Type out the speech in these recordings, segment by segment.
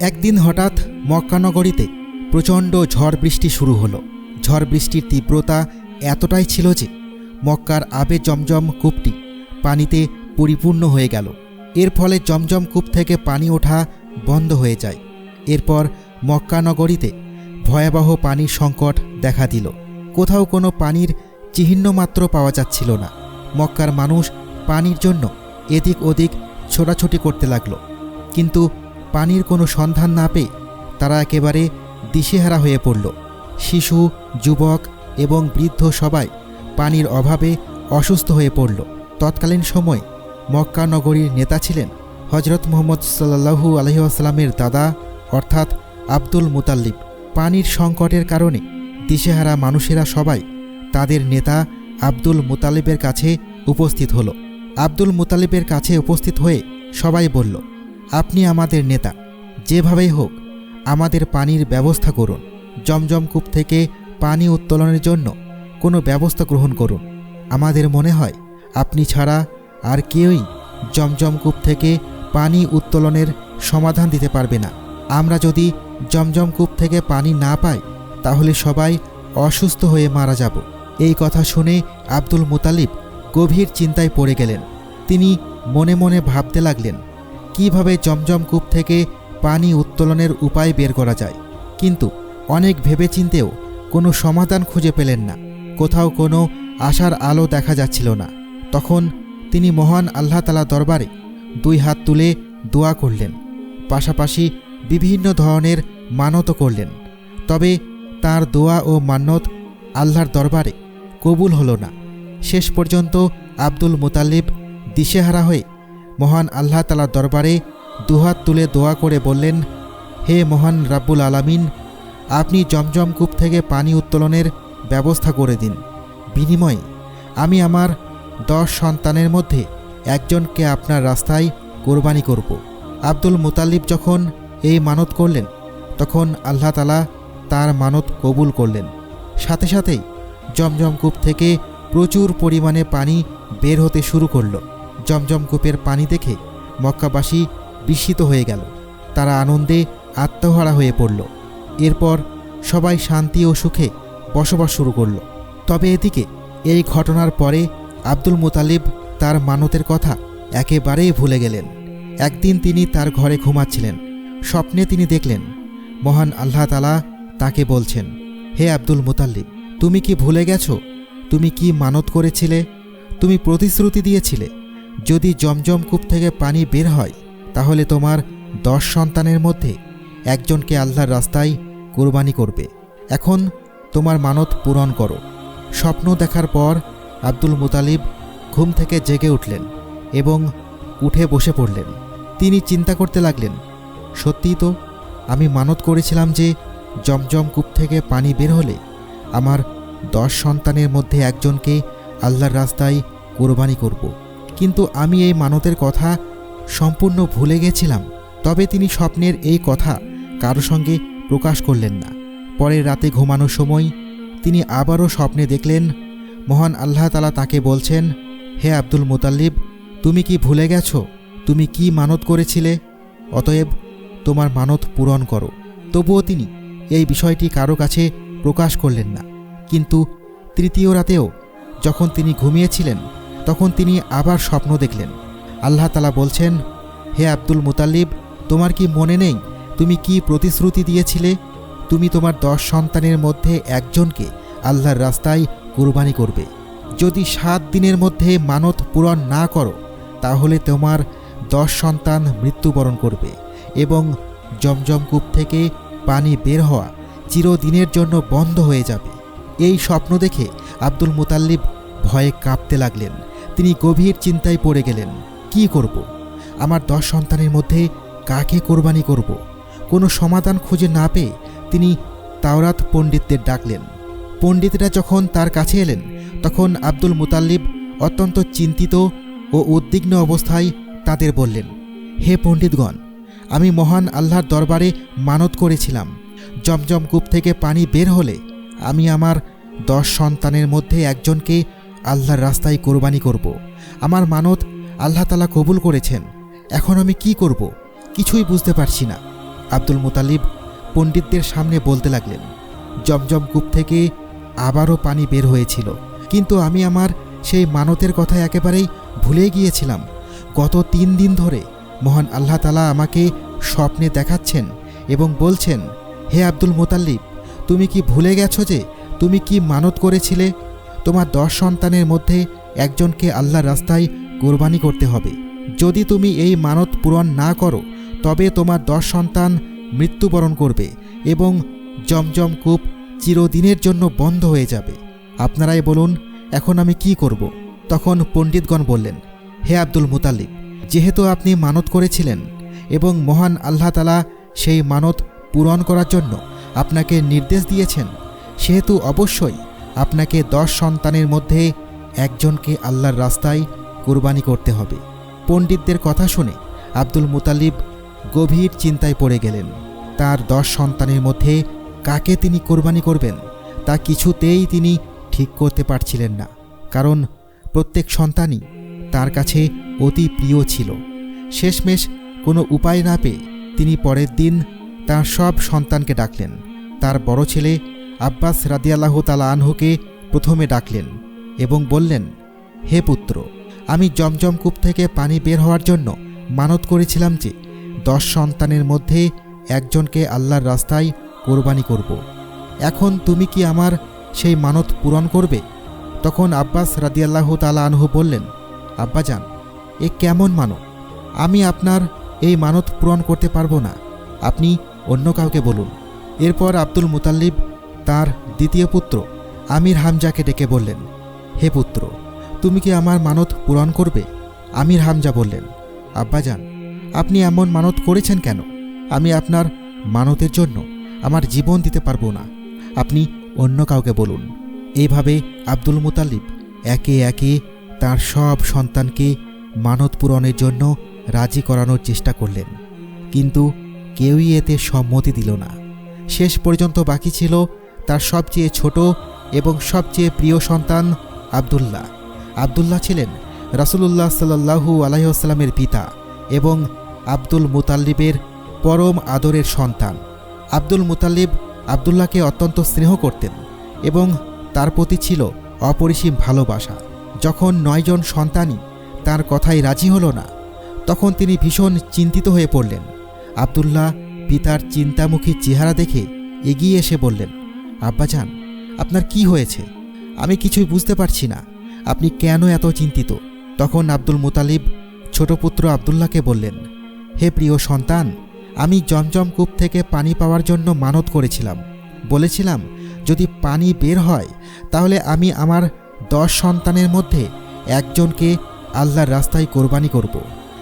একদিন হঠাৎ মক্কানগরীতে প্রচণ্ড ঝড় বৃষ্টি শুরু হলো। ঝড় বৃষ্টির তীব্রতা এতটাই ছিল যে মক্কার আবে জমজম কূপটি পানিতে পরিপূর্ণ হয়ে গেল। এর ফলে জমজম কূপ থেকে পানি ওঠা বন্ধ হয়ে যায়। এরপর মক্কানগরীতে ভয়াবহ পানির সংকট দেখা দিল। কোথাও কোনো পানির চিহ্ন মাত্র পাওয়া যাচ্ছিল না। মক্কার মানুষ পানির জন্য এদিক ওদিক ছোটাছুটি করতে লাগল। কিন্তু পানির কোনো সন্ধান না পেয়ে তারা একেবারে দিশেহারা হয়ে পড়ল। শিশু, যুবক এবং বৃদ্ধ সবাই পানির অভাবে অসুস্থ হয়ে পড়ল। তৎকালীন সময় মক্কা নগরীর নেতা ছিলেন হজরত মোহাম্মদ সাল্লাহু আলহিহাস্লামের দাদা, অর্থাৎ আব্দুল মুতাল্লিব। পানির সংকটের কারণে দিশেহারা মানুষেরা সবাই তাদের নেতা আব্দুল মুতালিবের কাছে উপস্থিত হলো। আব্দুল মুতালিবের কাছে উপস্থিত হয়ে সবাই বলল আপনি আমাদের নেতা। যেভাবেই হোক, আমাদের পানির ব্যবস্থা করুন। জমজম কূপ থেকে পানি উত্তোলনের জন্য কোনো ব্যবস্থা গ্রহণ করুন। আমাদের মনে হয়, আপনি ছাড়া আর কেউই জমজম কূপ থেকে পানি উত্তোলনের সমাধান দিতে পারবে না। আমরা যদি জমজম কূপ থেকে পানি না পাই, তাহলে সবাই অসুস্থ হয়ে মারা যাব। এই কথা শুনে আব্দুল মুতালিব গভীর চিন্তায় পড়ে গেলেন। তিনি মনে মনে ভাবতে লাগলেন কীভাবে জমজম কূপ থেকে পানি উত্তোলনের উপায় বের করা যায়? কিন্তু অনেক ভেবেচিন্তেও কোনো সমাধান খুঁজে পেলেন না। কোথাও কোনো আশার আলো দেখা যাচ্ছিল না। তখন তিনি মহান আল্লাহ তালা দরবারে দুই হাত তুলে দোয়া করলেন। পাশাপাশি বিভিন্ন ধরনের মানতও করলেন। তবে তার দোয়া ও মান্যত আল্লাহর দরবারে কবুল হলো না। শেষ পর্যন্ত আব্দুল মুতালিব দিশেহারা হয়ে মহান আল্লাহ তালার দরবারে দুহাত তুলে দোয়া করে বললেন, হে মহান রাব্বুল আলামিন, আপনি জমজম কূপ থেকে পানি উত্তোলনের ব্যবস্থা করে দিন। বিনিময়ে আমি আমার দশ সন্তানের মধ্যে একজনকে আপনার রাস্তায় কোরবানি করব। আব্দুল মুতালিব যখন এই মানত করলেন, তখন আল্লাহ তালা তার মানত কবুল করলেন। সাথে সাথেই জমজম কূপ থেকে প্রচুর পরিমাণে পানি বের হতে শুরু করল। জমজম কূপের পানি দেখে মক্কাবাসী বিস্মিত হয়ে গেল। তারা আনন্দে আত্মহারা হয়ে পড়ল। এরপর সবাই শান্তি ও সুখে বসবাস শুরু করল। তবে এদিকে এই ঘটনার পরে আব্দুল মুতালিব তার মানতের কথা একেবারেই ভুলে গেলেন। একদিন তিনি তার ঘরে ঘুমাচ্ছিলেন। স্বপ্নে তিনি দেখলেন, মহান আল্লাহ তালা তাকে বলছেন, হে আব্দুল মুতাল্লিব তুমি কি ভুলে গেছো? তুমি কি মানত করেছিলে? তুমি প্রতিশ্রুতি দিয়েছিলে? যদি জমজম কূপ থেকে পানি বের হয়, তাহলে তোমার দশ সন্তানের মধ্যে একজনকে আল্লাহর রাস্তায় কোরবানি করবে। এখন তোমার মানত পূরণ করো। স্বপ্ন দেখার পর আব্দুল মুতালিব ঘুম থেকে জেগে উঠলেন এবং উঠে বসে পড়লেন। তিনি চিন্তা করতে লাগলেন, সত্যিই তো আমি মানত করেছিলাম যে জমজম কূপ থেকে পানি বের হলে আমার দশ সন্তানের মধ্যে একজনকে আল্লাহর রাস্তায় কোরবানি করব। কিন্তু আমি এই মানতের কথা সম্পূর্ণ ভুলে গেছিলাম, তবে তিনি স্বপ্নের এই কথা কারও সঙ্গে প্রকাশ করলেন না। পরের রাতে ঘুমানোর সময় তিনি আবারও স্বপ্নে দেখলেন, মহান আল্লাহ তালা তাকে বলছেন, হে আব্দুল মুতাল্লিব, তুমি কি ভুলে গেছো? তুমি কি মানত করেছিলে? অতএব তোমার মানত পূরণ করো। তবুও তিনি এই বিষয়টি কারও কাছে প্রকাশ করলেন না। কিন্তু তৃতীয় রাতেও যখন তিনি ঘুমিয়েছিলেন তখন তিনি আবার স্বপ্ন দেখলেন। আল্লাহ তালা বলছেন, হে আব্দুল মুতাল্লিব, তোমার কি মনে নেই তুমি কি প্রতিশ্রুতি দিয়েছিলে? তুমি তোমার দশ সন্তানের মধ্যে একজনকে আল্লাহর রাস্তায় কুরবানি করবে। যদি সাত দিনের মধ্যে মানত পূরণ না করো, তাহলে তোমার দশ সন্তান মৃত্যুবরণ করবে এবং জমজম কূপ থেকে পানি বের হওয়া চিরদিনের জন্য বন্ধ হয়ে যাবে। এই স্বপ্ন দেখে আব্দুল মুতাল্লিব ভয়ে কাঁপতে লাগলেন। তিনি গভীর চিন্তায় পড়ে গেলেন, কি করব। আমার দশ সন্তানের মধ্যে কাকে কোরবানি করব। কোনো সমাধান খুঁজে না পেয়ে তিনি তাওরাত পণ্ডিতদের ডাকলেন পণ্ডিতরা যখন তার কাছে এলেন, তখন আব্দুল মুতাল্লিব অত্যন্ত চিন্তিত ও উদ্বিগ্ন অবস্থায় তাদের বললেন, হে পণ্ডিতগণ, আমি মহান আল্লাহর দরবারে মানত করেছিলাম জমজম কূপ থেকে পানি বের হলে আমি আমার দশ সন্তানের মধ্যে একজনকে আল্লাহর রাস্তায় কোরবানি করব। আমার মানত আল্লাহ তালা কবুল করেছেন। এখন আমি কি করব? কিছুই বুঝতে পারছি না। আব্দুল মুতালিব পণ্ডিতদের সামনে বলতে লাগলেন, জমজম কূপ থেকে আবারও পানি বের হয়েছিল। কিন্তু আমি আমার সেই মানতের কথা একেবারেই ভুলে গিয়েছিলাম। গত তিন দিন ধরে মহান আল্লাহ তালা আমাকে স্বপ্নে দেখাচ্ছেন এবং বলছেন, হে আব্দুল মোতাল্লিব তুমি কি ভুলে গেছো যে তুমি কি মানত করেছিলে? তোমার দশ সন্তানের মধ্যে একজনকে আল্লাহর রাস্তায় কোরবানি করতে হবে। যদি তুমি এই মানত পূরণ না করো, তবে তোমার দশ সন্তান মৃত্যুবরণ করবে এবং জমজম কূপ চিরদিনের জন্য বন্ধ হয়ে যাবে। আপনারাই বলুন, এখন আমি কি করব? তখন পণ্ডিতগণ বললেন, হে আব্দুল মুতালিব, যেহেতু আপনি মানত করেছিলেন এবং মহান আল্লাহ তালা সেই মানত পূরণ করার জন্য আপনাকে নির্দেশ দিয়েছেন, সেহেতু অবশ্যই আপনাকে দশ সন্তানের মধ্যে একজনকে আল্লাহর রাস্তায় কোরবানি করতে হবে। পণ্ডিতদের কথা শুনে আব্দুল মুতালিব গভীর চিন্তায় পড়ে গেলেন। তার দশ সন্তানের মধ্যে কাকে তিনি কোরবানি করবেন, তা কিছুতেই তিনি ঠিক করতে পারছিলেন না। কারণ প্রত্যেক সন্তানই তার কাছে অতি প্রিয় ছিল। শেষমেশ কোনো উপায় না পেয়ে তিনি পরের দিন তার সব সন্তানকে ডাকলেন। তার বড় ছেলে আব্বাস রাদিয়াল্লাহ তালা আনহুকে প্রথমে ডাকলেন এবং বললেন, হে পুত্র, আমি জমজম কূপ থেকে পানি বের হওয়ার জন্য মানত করেছিলাম যে দশ সন্তানের মধ্যে একজনকে আল্লাহর রাস্তায় কোরবানি করব। এখন তুমি কি আমার সেই মানত পূরণ করবে? তখন আব্বাস রাদিয়াল্লাহ তালা আনহু বললেন আব্বাজান এ কেমন মানত? আমি আপনার এই মানত পূরণ করতে পারব না। আপনি অন্য কাউকে বলুন। এরপর আব্দুল মুতাল্লিব তার দ্বিতীয় পুত্র। আমির হামজাকে ডেকে বললেন, হে পুত্র, তুমি কি আমার মানত পূরণ করবে? আমির হামজা বললেন আব্বাজান আপনি এমন মানত করেছেন কেন? আমি আপনার মানতের জন্য আমার জীবন দিতে পারব না। আপনি অন্য কাউকে বলুন। এইভাবে আব্দুল মুতাল্লিব একে একে তার সব সন্তানকে মানত পূরণের জন্য রাজি করানোর চেষ্টা করলেন। কিন্তু কেউই এতে সম্মতি দিল না। শেষ পর্যন্ত বাকি ছিল তার সবচেয়ে ছোট এবং সবচেয়ে প্রিয় সন্তান আবদুল্লাহ। আবদুল্লাহ ছিলেন রাসুলুল্লাহ সাল্লাহু আলাইসাল্লামের পিতা এবং আব্দুল মুতাল্লিবের পরম আদরের সন্তান। আব্দুল মুতাল্লিব আবদুল্লাহকে অত্যন্ত স্নেহ করতেন এবং তার প্রতি ছিল অপরিসীম ভালোবাসা। যখন নয়জন সন্তানই তার কথায় রাজি হলো না, তখন তিনি ভীষণ চিন্তিত হয়ে পড়লেন। আবদুল্লাহ পিতার চিন্তামুখী চেহারা দেখে এগিয়ে এসে বললেন আব্বাজান, আপনার কি হয়েছে? আমি কিছুই বুঝতে পারছি না। আপনি কেন এত চিন্তিত? তখন আব্দুল মুতালিব ছোট পুত্র আবদুল্লাহকে বললেন, হে প্রিয় সন্তান, আমি জমজম কূপ থেকে পানি পাওয়ার জন্য মানত করেছিলাম। বলেছিলাম, যদি পানি বের হয়, তাহলে আমি আমার দশ সন্তানের মধ্যে একজনকে আল্লাহর রাস্তায় কোরবানি করব।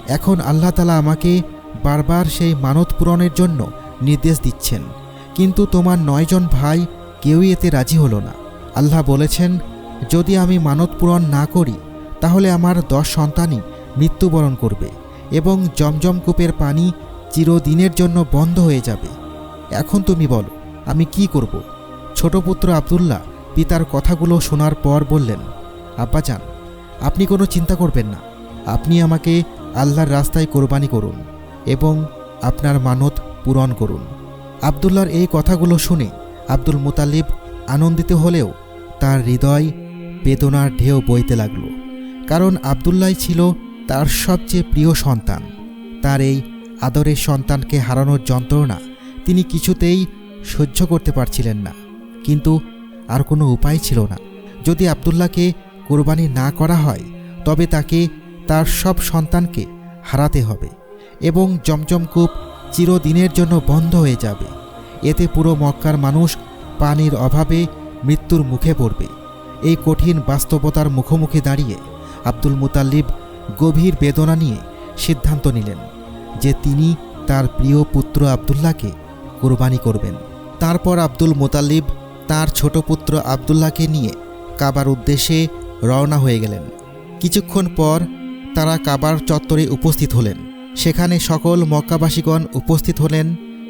এখন আল্লাহ তালা আমাকে বারবার সেই মানত পূরণের জন্য নির্দেশ দিচ্ছেন। কিন্তু তোমার নয়জন ভাই কেউই এতে রাজি হলো না। আল্লাহ বলেছেন, যদি আমি মানত পূরণ না করি, তাহলে আমার দশ সন্তানই মৃত্যুবরণ করবে এবং জমজম কূপের পানি চিরদিনের জন্য বন্ধ হয়ে যাবে। এখন তুমি বলো, আমি কি করব? ছোট পুত্র আবদুল্লাহ পিতার কথাগুলো শোনার পর বললেন আব্বাজান আপনি কোনো চিন্তা করবেন না। আপনি আমাকে আল্লাহর রাস্তায় কোরবানি করুন এবং আপনার মানত পূরণ করুন। আবদুল্লার এই কথাগুলো শুনে আব্দুল মুতালিব আনন্দিত হলেও তার হৃদয় বেদনার ঢেউ বইতে লাগল। কারণ আবদুল্লাই ছিল তার সবচেয়ে প্রিয় সন্তান। তার এই আদরের সন্তানকে হারানোর যন্ত্রণা তিনি কিছুতেই সহ্য করতে পারছিলেন না। কিন্তু আর কোনো উপায় ছিল না। যদি আবদুল্লাহকে কোরবানি না করা হয়, তবে তাকে তার সব সন্তানকে হারাতে হবে এবং জমজম কূপ চিরদিনের জন্য বন্ধ হয়ে যাবে। এতে পুরো মক্কার মানুষ পানির অভাবে মৃত্যুর মুখে পড়বে। এই কঠিন বাস্তবতার মুখোমুখি দাঁড়িয়ে আব্দুল মুতাল্লিব গভীর বেদনা নিয়ে সিদ্ধান্ত নিলেন যে তিনি তার প্রিয় পুত্র আবদুল্লাহকে কোরবানি করবেন। তারপর আব্দুল মোতাল্লিব তার ছোট পুত্র আবদুল্লাহকে নিয়ে কাবার উদ্দেশ্যে রওনা হয়ে গেলেন। কিছুক্ষণ পর তারা কাবার চত্বরে উপস্থিত হলেন। সেখানে সকল মক্কাবাসীগণ উপস্থিত হলেন।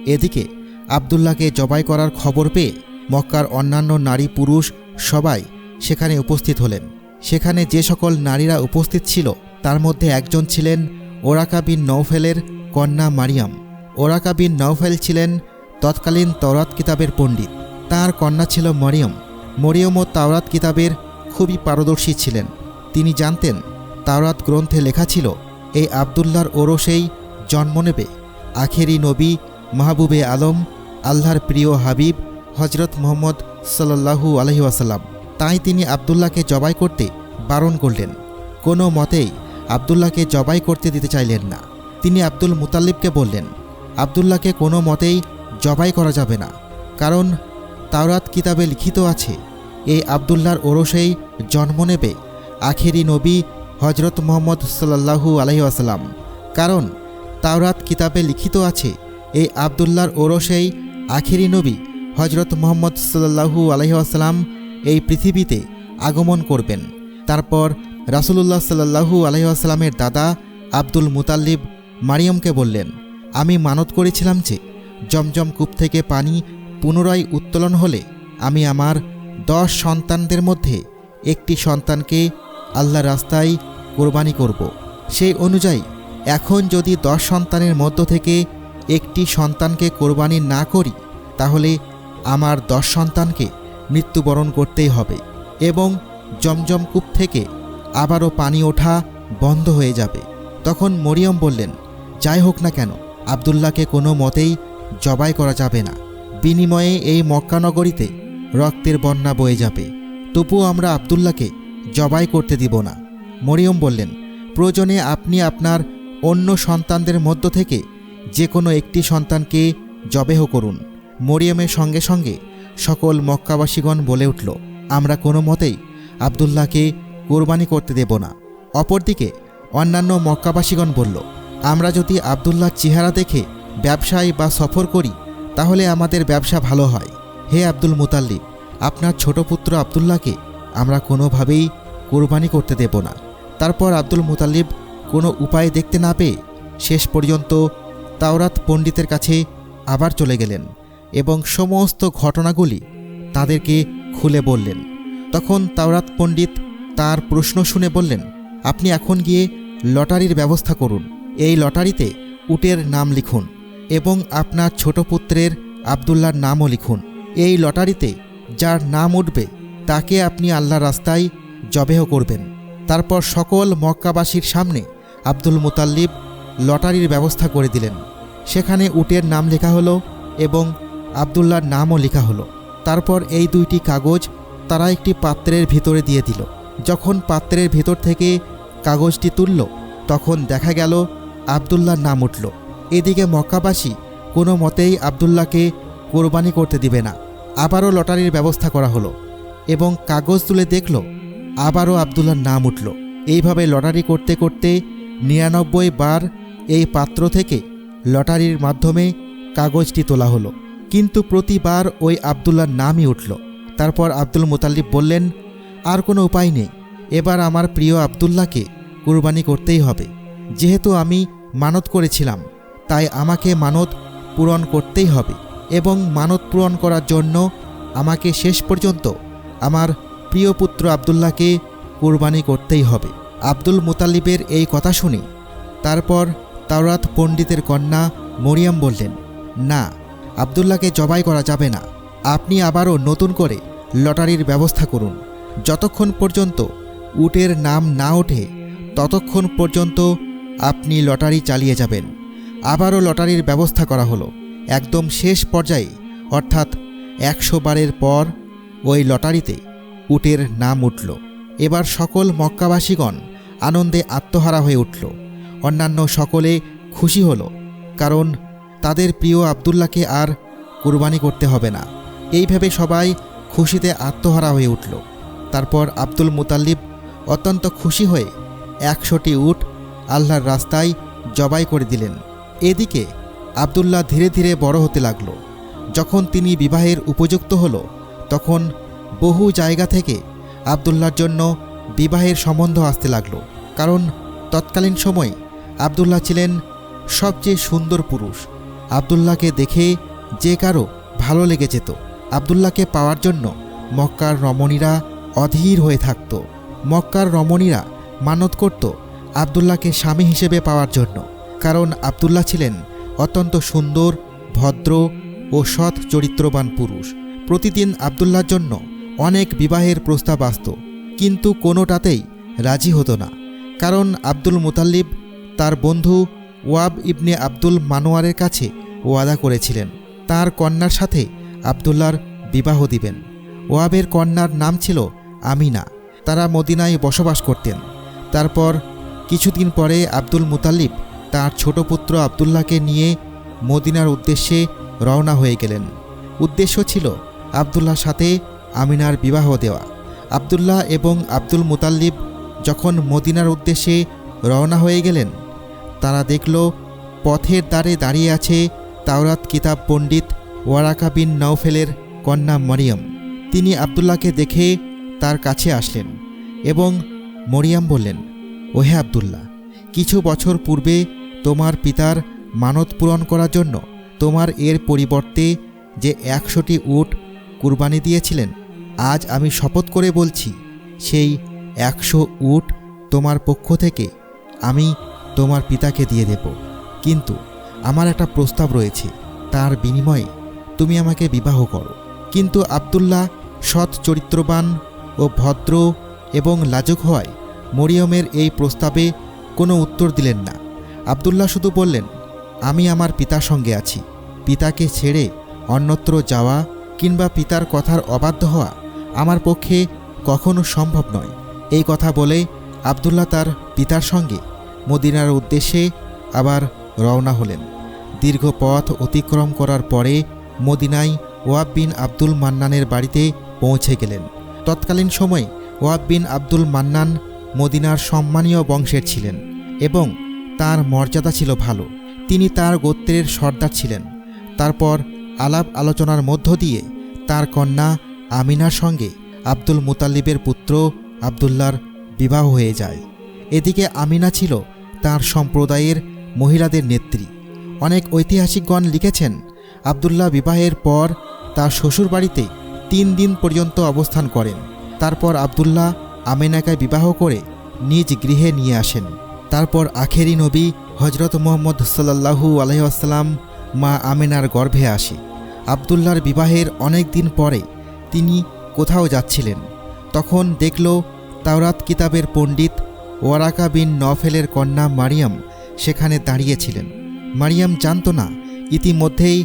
এদিকে আবদুল্লাহকে জবাই করার খবর পেয়ে মক্কার অন্যান্য নারী পুরুষ সবাই সেখানে উপস্থিত হলেন। সেখানে যে সকল নারীরা উপস্থিত ছিল, তার মধ্যে একজন ছিলেন ওরাকা বিন নৌফেলের কন্যা মারিয়াম। ওরাকা বিন নওফেল ছিলেন তৎকালীন তওরাত কিতাবের পণ্ডিত। তার কন্যা ছিল মরিয়ম। মরিয়ম ও তাওরাত কিতাবের খুবই পারদর্শী ছিলেন। তিনি জানতেন, তাওরাত গ্রন্থে লেখা ছিল, এই আবদুল্লাহর ওরসেই জন্ম নেবে। আখেরি নবী মাহবুবে আলম, আল্লাহর প্রিয় হাবিব হজরত মোহাম্মদ সাল্লাহু আলহি ওয়াসাল্লাম। তাই তিনি আবদুল্লাহকে জবাই করতে বারণ করলেন। কোনো মতেই আবদুল্লাহকে জবাই করতে দিতে চাইলেন না। তিনি আব্দুল মুতাল্লিবকে বললেন, আবদুল্লাহকে কোনো মতেই জবাই করা যাবে না। কারণ তাওরাত কিতাবে লিখিত আছে এই আবদুল্লাহর ওরসেই জন্ম নেবে আখেরি নবী হজরত মোহাম্মদ সাল্লাহু আলহি আসাল্লাম কারণ তাওরাত কিতাবে লিখিত আছে এই আবদুল্লাহর ওরসেই আখেরি নবী হজরত মোহাম্মদ সাল্লাহু আলহি আসাল্লাম এই পৃথিবীতে আগমন করবেন তারপর রাসুলুল্লাহ সাল্লাহু আলহিহাস্লামের দাদা আব্দুল মুতাল্লিব মারিয়মকে বললেন, আমি মানত করেছিলাম যে জমজম কূপ থেকে পানি পুনরায় উত্তোলন হলে আমি আমার দশ সন্তানদের মধ্যে একটি সন্তানকে আল্লাহ রাস্তায় কোরবানি করব। সেই অনুযায়ী এখন যদি দশ সন্তানের মধ্য থেকে একটি সন্তানকে কোরবানি না করি, তাহলে আমার দশ সন্তানকে মৃত্যুবরণ করতেই হবে এবং জমজম কূপ থেকে আবারও পানি ওঠা বন্ধ হয়ে যাবে। তখন মরিয়ম বললেন, যাই হোক না কেন, আবদুল্লাহকে কোনো মতেই জবাই করা যাবে না। বিনিময়ে এই মক্কানগরীতে রক্তের বন্যা বয়ে যাবে। তবুও আমরা আবদুল্লাহকে জবাই করতে দিব না। মরিয়ম বললেন, প্রয়োজনে আপনি আপনার অন্য সন্তানদের মধ্য থেকে যে কোনো একটি সন্তানকে জবেহ করুন। মরিয়মের সঙ্গে সঙ্গে সকল মক্কাবাসীগণ বলে উঠল, আমরা কোনো মতেই আবদুল্লাহকে কোরবানি করতে দেব না। অপরদিকে অন্যান্য মক্কাবাসীগণ বলল, আমরা যদি আবদুল্লাহ চেহারা দেখে ব্যবসায় বা সফর করি, তাহলে আমাদের ব্যবসা ভালো হয়। হে আব্দুল মুতাল্লিব, আপনার ছোট পুত্র আবদুল্লাহকে আমরা কোনোভাবেই কোরবানি করতে দেব না। তারপর আব্দুল মুতাল্লিব কোনো উপায় দেখতে না পেয়ে শেষ পর্যন্ত তাওরাত পণ্ডিতের কাছে আবার চলে গেলেন এবং সমস্ত ঘটনাগুলি তাদেরকে খুলে বললেন। তখন তাওরাত পণ্ডিত তার প্রশ্ন শুনে বললেন, আপনি এখন গিয়ে লটারির ব্যবস্থা করুন। এই লটারিতে উটের নাম লিখুন এবং আপনার ছোট পুত্রের আবদুল্লার নামও লিখুন। এই লটারিতে যার নাম উঠবে, তাকে আপনি আল্লাহ রাস্তায় জবেহ করবেন। তারপর সকল মক্কাবাসীর সামনে আব্দুল মুতাল্লিব লটারির ব্যবস্থা করে দিলেন। সেখানে উটের নাম লেখা হলো এবং আবদুল্লার নামও লেখা হলো। তারপর এই দুইটি কাগজ তারা একটি পাত্রের ভিতরে দিয়ে দিল। যখন পাত্রের ভিতর থেকে কাগজটি তুলল, তখন দেখা গেল আবদুল্লার নাম উঠল। এদিকে মক্কাবাসী কোনো মতেই আবদুল্লাহকে কোরবানি করতে দিবে না। আবারও লটারির ব্যবস্থা করা হলো এবং কাগজ তুলে দেখল আবারও আবদুল্লার নাম উঠল। এইভাবে লটারি করতে করতে নিরানব্বই বার এই পাত্র থেকে লটারির মাধ্যমে কাগজটি তোলা হলো। কিন্তু প্রতিবার ওই আবদুল্লার নামই উঠল। তারপর আব্দুল মুতাল্লিব বললেন, আর কোনো উপায় নেই। এবার আমার প্রিয় আবদুল্লাহকে কুরবানি করতেই হবে। যেহেতু আমি মানত করেছিলাম, তাই আমাকে মানত পূরণ করতেই হবে এবং মানত পূরণ করার জন্য আমাকে শেষ পর্যন্ত আমার প্রিয় পুত্র আবদুল্লাহকে কুরবানি করতেই হবে। আব্দুল মুতাল্লিবের এই কথা শুনে তারপর তাওরাত পণ্ডিতের কন্যা মরিয়াম বললেন, না, আবদুল্লাহকে জবাই করা যাবে না। আপনি আবারও নতুন করে লটারির ব্যবস্থা করুন। যতক্ষণ পর্যন্ত উটের নাম না ওঠে, ততক্ষণ পর্যন্ত আপনি লটারি চালিয়ে যাবেন। আবারও লটারির ব্যবস্থা করা হলো। একদম শেষ পর্যায়ে, অর্থাৎ একশো বারের পর ওই লটারিতে উটের নাম উঠল। এবার সকল মক্কাবাসীগণ আনন্দে আত্মহারা হয়ে উঠল। অন্যান্য সকলে খুশি হলো, কারণ তাদের প্রিয় আবদুল্লাহকে আর কুরবানি করতে হবে না। এইভাবে সবাই খুশিতে আত্মহারা হয়ে উঠল। তারপর আব্দুল মুতাল্লিব অত্যন্ত খুশি হয়ে একশোটি উট আল্লাহর রাস্তায় জবাই করে দিলেন। এদিকে আবদুল্লাহ ধীরে ধীরে বড় হতে লাগল। যখন তিনি বিবাহের উপযুক্ত হল, তখন বহু জায়গা থেকে আবদুল্লার জন্য বিবাহের সম্বন্ধ আসতে লাগল। কারণ তৎকালীন সময়ে আবদুল্লাহ ছিলেন সবচেয়ে সুন্দর পুরুষ। আবদুল্লাহকে দেখে যে কারও ভালো লেগে যেত, আবদুল্লাহকে পাওয়ার জন্য মক্কার রমণীরা অধীর হয়ে থাকত। মক্কার রমণীরা মানত করত আবদুল্লাহকে স্বামী হিসেবে পাওয়ার জন্য, কারণ আবদুল্লাহ ছিলেন অত্যন্ত সুন্দর, ভদ্র ও সৎ চরিত্রবান পুরুষ। প্রতিদিন আবদুল্লার জন্য অনেক বিবাহের প্রস্তাব আসত, কিন্তু কোনোটাতেই রাজি হতো না, কারণ আব্দুল মুতাল্লিব তার বন্ধু ওয়াব ইবনে আব্দুল মানোয়ারের কাছে ওয়াদা করেছিলেন, তার কন্যার সাথে আবদুল্লার বিবাহ দিবেন। ওয়াবের কন্যার নাম ছিল আমিনা, তারা মদিনায় বসবাস করতেন। তারপর কিছুদিন পরে আব্দুল মুতাল্লিব তার ছোট পুত্র আবদুল্লাহকে নিয়ে মদিনার উদ্দেশ্যে রওনা হয়ে গেলেন। উদ্দেশ্য ছিল আবদুল্লার সাথে আমিনার বিবাহ দেওয়া। আবদুল্লাহ এবং আব্দুল মুতাল্লিব যখন মদিনার উদ্দেশ্যে রওনা হয়ে গেলেন তারা দেখল, পথের দ্বারে দাঁড়িয়ে আছে তাওরাত কিতাব পণ্ডিত ওয়ারাকা বিন নওফেলের কন্যা মরিয়ম। তিনি আবদুল্লাহকে দেখে তার কাছে আসলেন এবং মরিয়াম বললেন, ওহে আবদুল্লাহ, কিছু বছর পূর্বে তোমার পিতার মানত পূরণ করার জন্য তোমার এর পরিবর্তে যে একশোটি উট কুরবানি দিয়েছিলেন, আজ আমি শপথ করে বলছি, সেই একশো উট তোমার পক্ষ থেকে আমি তোমার পিতাকে দিয়ে দেব। কিন্তু আমার একটা প্রস্তাব রয়েছে, তার বিনিময়ে তুমি আমাকে বিবাহ করো। কিন্তু আবদুল্লাহ সৎ চরিত্রবান ও ভদ্র এবং লাজুক হওয়ায় মরিয়মের এই প্রস্তাবে কোনো উত্তর দিলেন না। আবদুল্লাহ শুধু বললেন, আমি আমার পিতার সঙ্গে আছি। পিতাকে ছেড়ে অন্যত্র যাওয়া কিংবা পিতার কথার অবাধ্য হওয়া আমার পক্ষে কখনো সম্ভব নয়। এই কথা বলে আবদুল্লাহ তার পিতার সঙ্গে মদিনার উদ্দেশ্যে আবার রওনা হলেন। দীর্ঘ পথ অতিক্রম করার পরে মদিনায় ওয়াব বিন আব্দুল মান্নানের বাড়িতে পৌঁছে গেলেন। তৎকালীন সময়ে ওয়াব বিন আব্দুল মান্নান মদিনার সম্মানীয় বংশের ছিলেন এবং তার মর্যাদা ছিল ভালো। তিনি তার গোত্রের সর্দার ছিলেন। তারপর আলাপ আলোচনার মধ্য দিয়ে তার কন্যা আমিনার সঙ্গে আব্দুল মুতাল্লিবের পুত্র আবদুল্লার বিবাহ হয়ে যায়। এদিকে আমিনা ছিল তার সম্প্রদায়ের মহিলাদের নেত্রী। অনেক ঐতিহাসিকগণ লিখেছেন, আবদুল্লাহ বিবাহের পর তার শ্বশুরবাড়িতে তিন দিন পর্যন্ত অবস্থান করেন। তারপর আবদুল্লাহ আমিনাকে বিবাহ করে নিজ গৃহে নিয়ে আসেন। তারপর আখেরি নবী হজরত মোহাম্মদ সাল্লাহু আলহাম মা আমেনার গর্ভে আসে। আবদুল্লার বিবাহের অনেক দিন পরে তিনি কোথাও যাচ্ছিলেন। তখন দেখল তাওরাত কিতাবের পণ্ডিত ওয়ারাকা বিন নফেলের কন্যা মারিয়াম সেখানে দাঁড়িয়েছিলেন। মারিয়াম জানত না, ইতিমধ্যেই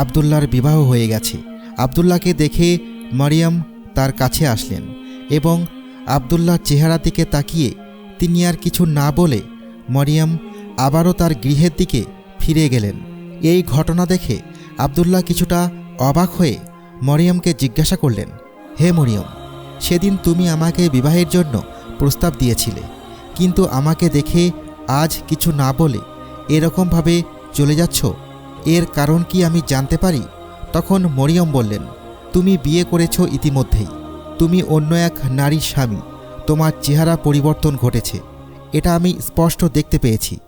আবদুল্লার বিবাহ হয়ে গেছে। আবদুল্লাহকে দেখে মারিয়াম তার কাছে আসলেন এবং আবদুল্লার চেহারা দিকে তাকিয়ে তিনি আর কিছু না বলে মরিয়াম আবারও তার গৃহের দিকে ফিরে গেলেন। এই ঘটনা দেখে আবদুল্লাহ কিছুটা অবাক হয়ে মরিয়মকে জিজ্ঞাসা করলেন, হে মরিয়ম, সেদিন তুমি আমাকে বিবাহের জন্য প্রস্তাব দিয়েছিলে কিন্তু আমাকে দেখে আজ কিছু না বলে এরকমভাবে চলে যাচ্ছ। এর কারণ কি আমি জানতে পারি? তখন মরিয়ম বললেন, তুমি বিয়ে করেছ ইতিমধ্যেই। তুমি অন্য এক নারীর স্বামী। তোমার চেহারা পরিবর্তন ঘটেছে। এটা আমি স্পষ্ট দেখতে পেয়েছি।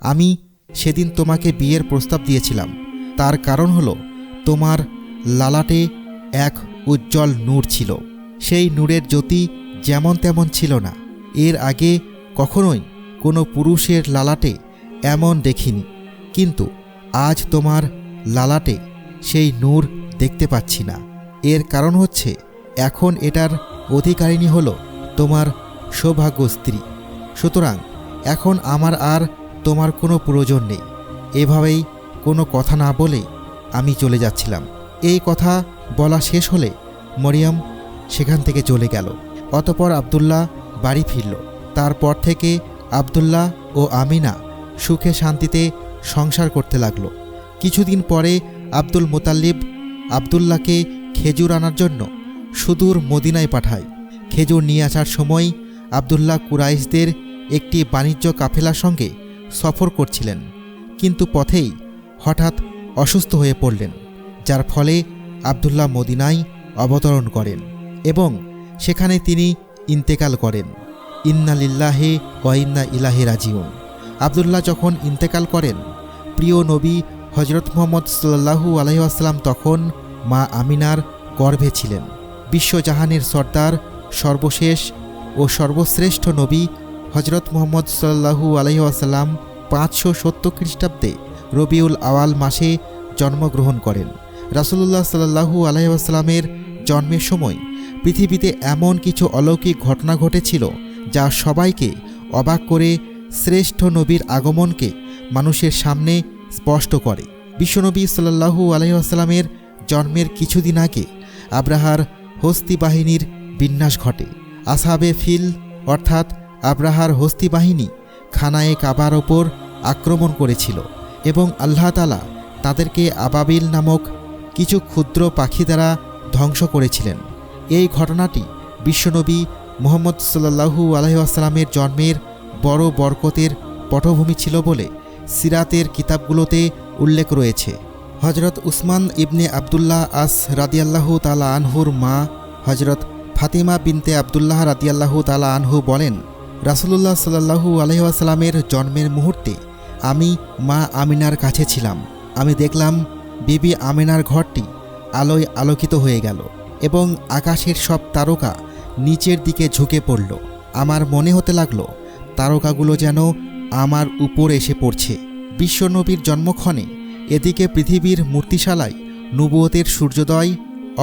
আমি সেদিন তোমাকে বিয়ের প্রস্তাব দিয়েছিলাম। তার কারণ হলো, তোমার লালাটে এক উজ্জ্বল নূর ছিল। সেই নূরের জ্যোতি যেমন তেমন ছিল না। এর আগে কখনোই কোনো পুরুষের লালাটে এমন দেখিনি। কিন্তু আজ তোমার লালাটে সেই নূর দেখতে পাচ্ছি না। এর কারণ হচ্ছে, এখন এটার অধিকারিণী হলো তোমার সৌভাগ্য স্ত্রী সুতরাং এখন আমার আর তোমার কোনো প্রয়োজন নেই। এভাবেই কোনো কথা না বলে আমি চলে যাচ্ছিলাম। এই কথা বলা শেষ হলে মরিয়ম সেখান থেকে চলে গেল। অতপর আবদুল্লাহ বাড়ি ফিরল। তারপর থেকে আবদুল্লাহ ও আমিনা সুখে শান্তিতে সংসার করতে লাগল। কিছুদিন পরে আব্দুল মোতাল্লিব আবদুল্লাহকে খেজুর আনার জন্য সুদূর মদিনায় পাঠায়। খেজুর নিয়ে আসার সময় আবদুল্লাহ কুরাইশদের একটি বাণিজ্য কাফেলার সঙ্গে সফর করছিলেন, কিন্তু পথেই হঠাৎ অসুস্থ হয়ে পড়লেন, যার ফলে আবদুল্লাহ মদিনায় অবতরণ করেন এবং সেখানে তিনি ইন্তেকাল করেন। ইন্না লিল্লাহে ওয়াইন্না ইলাহে রাজিউন। আবদুল্লাহ যখন ইন্তেকাল করেন, প্রিয় নবী হজরত মোহাম্মদ সাল্লাহু আলহিহাস্লাম তখন মা আমিনার গর্ভে ছিলেন। বিশ্বজাহানের সর্দার, সর্বশেষ ও সর্বশ্রেষ্ঠ নবী হজরত মোহাম্মদ সাল্লাহু আলহিহাসাল্লাম পাঁচশো সত্তর খ্রিস্টাব্দে রবিউল আওয়াল মাসে জন্মগ্রহণ করেন। রাসুলুল্লাহ সাল্লাহু আলহামের জন্মের সময় পৃথিবীতে এমন কিছু অলৌকিক ঘটনা ঘটেছিল যা সবাইকে অবাক করে শ্রেষ্ঠ নবীর আগমনকে মানুষের সামনে স্পষ্ট করে। বিশ্বনবী সাল্লাহু আলহিহাস্লামের জন্মের কিছুদিন আগে আব্রাহার হস্তি বাহিনীর বিন্যাস ঘটে। আসাবে ফিল, অর্থাৎ আব্রাহার হস্তি বাহিনী খানায়ে কাবার ওপর আক্রমণ করেছিল এবং আল্লাহ তালা তাদেরকে আবাবিল নামক কিছু ক্ষুদ্র পাখি দ্বারা ধ্বংস করেছিলেন। এই ঘটনাটি বিশ্বনবী মোহাম্মদ সাল্লাহু আলহিহাস্লামের জন্মের বড় বরকতের পটভূমি ছিল বলে সিরাতের কিতাবগুলোতে উল্লেখ রয়েছে। হজরত উসমান ইবনে আবদুল্লাহ আস রাদিয়াল্লাহু তালা আনহুর মা হজরত ফাতিমা বিনতে আবদুল্লাহ রাদিয়াল্লাহু তালা আনহু বলেন, রাসুলুল্লাহ সাল্লাহু আলহিহাস্লামের জন্মের মুহূর্তে আমি মা আমিনার কাছে ছিলাম। আমি দেখলাম বিবি আমিনার ঘরটি আলোয় আলোকিত হয়ে গেল এবং আকাশের সব তারকা নিচের দিকে ঝুঁকে পড়ল। আমার মনে হতে লাগল, তারকাগুলো যেন আমার উপর এসে পড়ছে। বিশ্বনবীর জন্মক্ষণে এদিকে পৃথিবীর মূর্তিশালায় নবুয়তের সূর্যোদয়,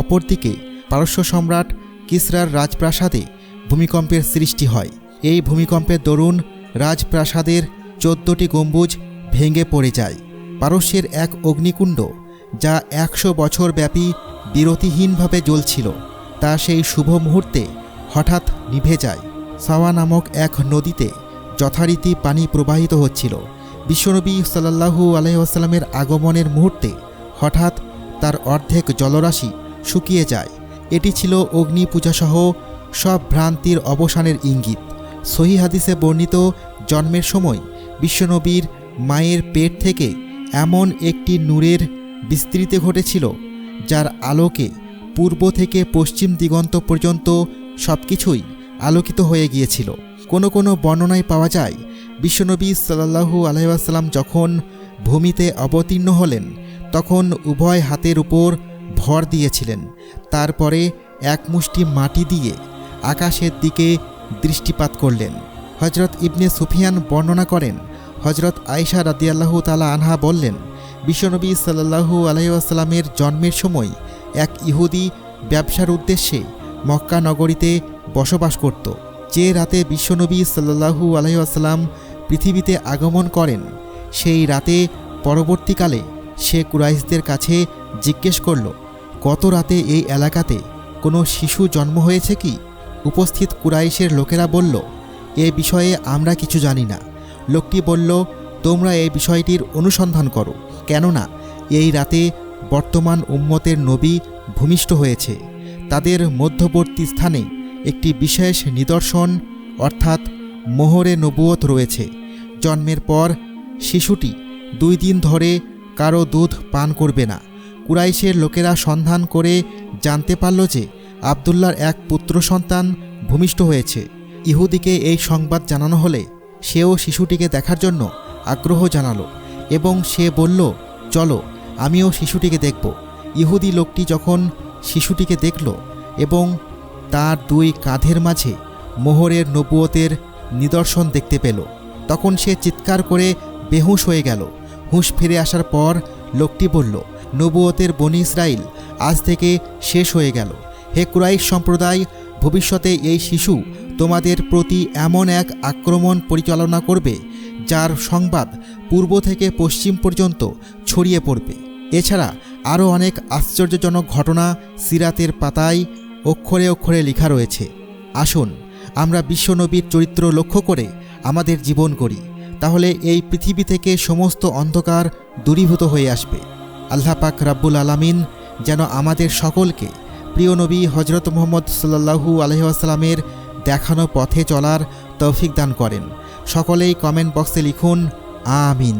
অপরদিকে পারস্য সম্রাট কিসরার রাজপ্রাসাদে ভূমিকম্পের সৃষ্টি হয়। এই ভূমিকম্পের দরুন রাজপ্রাসাদের চোদ্দটি গম্বুজ ভেঙে পড়ে যায়। পারস্যের এক অগ্নিকুণ্ড, যা একশো বছর ব্যাপী বিরতিহীনভাবে জ্বলছিল, তা সেই শুভ মুহূর্তে হঠাৎ নিভে যায়। সাওয়া নামক এক নদীতে যথারীতি পানি প্রবাহিত হচ্ছিল। বিশ্বনবী সাল্লাহু আলহিহাস্লামের আগমনের মুহূর্তে হঠাৎ তার অর্ধেক জলরাশি শুকিয়ে যায়। এটি ছিল অগ্নি পূজাসহ সব ভ্রান্তির অবসানের ইঙ্গিত। সহি হাদিসে বর্ণিত জন্মের সময় বিশ্বনবীর মায়ের পেট থেকে এমন একটি নূরের বিস্তৃতি ঘটেছিল, যার আলোকে পূর্ব থেকে পশ্চিম দিগন্ত পর্যন্ত সব কিছুই আলোকিত হয়ে গিয়েছিল। কোনো কোনো বর্ণনায় পাওয়া যায়, বিশ্বনবী সাল্লাহু আলহাম যখন ভূমিতে অবতীর্ণ হলেন, তখন উভয় হাতের উপর ভর দিয়েছিলেন। তারপরে এক মুষ্টি মাটি দিয়ে আকাশের দিকে দৃষ্টিপাত করলেন। হজরত ইবনে সুফিয়ান বর্ণনা করেন হজরত আয়সা রাদিয়াল্লাহু তালা আনহা বললেন, বিশ্বনবী সাল্লাহু আলহিউসালামের জন্মের সময় এক ইহুদি ব্যবসার উদ্দেশ্যে মক্কা নগরীতে বসবাস করত, যে রাতে বিশ্বনবী সাল্লাহু আলহিউসালাম পৃথিবীতে আগমন করেন, সেই রাতে পরবর্তীকালে সে কুরাইশদের কাছে জিজ্ঞেস করল, গত রাতে এই এলাকাতে কোনো শিশু জন্ম হয়েছে কি? উপস্থিত কুরাইশের লোকেরা বলল, এ বিষয়ে আমরা কিছু জানি না। লোকটি বলল, তোমরা এই বিষয়টির অনুসন্ধান করো, কেননা এই রাতে বর্তমান উম্মতের নবী ভূমিষ্ঠ হয়েছে। তাদের মধ্যবর্তী স্থানে একটি বিশেষ নিদর্শন, অর্থাৎ মোহরে নবুয়ত রয়েছে। জন্মের পর শিশুটি দুই দিন ধরে কারও দুধ পান করবে না। কুরাইশের লোকেরা সন্ধান করে জানতে পারল যে আবদুল্লার এক পুত্র সন্তান ভূমিষ্ঠ হয়েছে। ইহুদিকে এই সংবাদ জানানো হলে সেও শিশুটিকে দেখার জন্য আগ্রহ জানালো এবং সে বলল, চলো, আমিও শিশুটিকে দেখব। ইহুদি লোকটি যখন শিশুটিকে দেখল এবং তার দুই কাঁধের মাঝে মোহরের নবুয়তের নিদর্শন দেখতে পেল। তখন সে চিৎকার করে বেহুশ হয়ে গেল। হুঁশ ফিরে আসার পর লোকটি বলল, নবুয়তের বনি ইসরাইল আজ থেকে শেষ হয়ে গেল। হে কুরাইশ সম্প্রদায়, ভবিষ্যতে এই শিশু তোমাদের প্রতি এমন এক আক্রমণ পরিচালনা করবে, যার সংবাদ পূর্ব থেকে পশ্চিম পর্যন্ত ছড়িয়ে পড়বে। এছাড়া আরও অনেক আশ্চর্যজনক ঘটনা সিরাতের পাতায় অক্ষরে অক্ষরে লেখা রয়েছে। আসুন, আমরা বিশ্বনবীর চরিত্র লক্ষ্য করে আমাদের জীবন করি তাহলে এই পৃথিবী থেকে সমস্ত অন্ধকার দূরীভূত হয়ে আসবে। আল্লাহ পাক রাব্বুল আলামিন যেন আমাদের সকলকে প্রিয় নবী হজরত মোহাম্মদ সাল্লাহু আলহিহাস্লামের দেখানো পথে চলার তৌফিক দান করেন। সকলেই কমেন্ট বক্সে লিখুন, আমিন।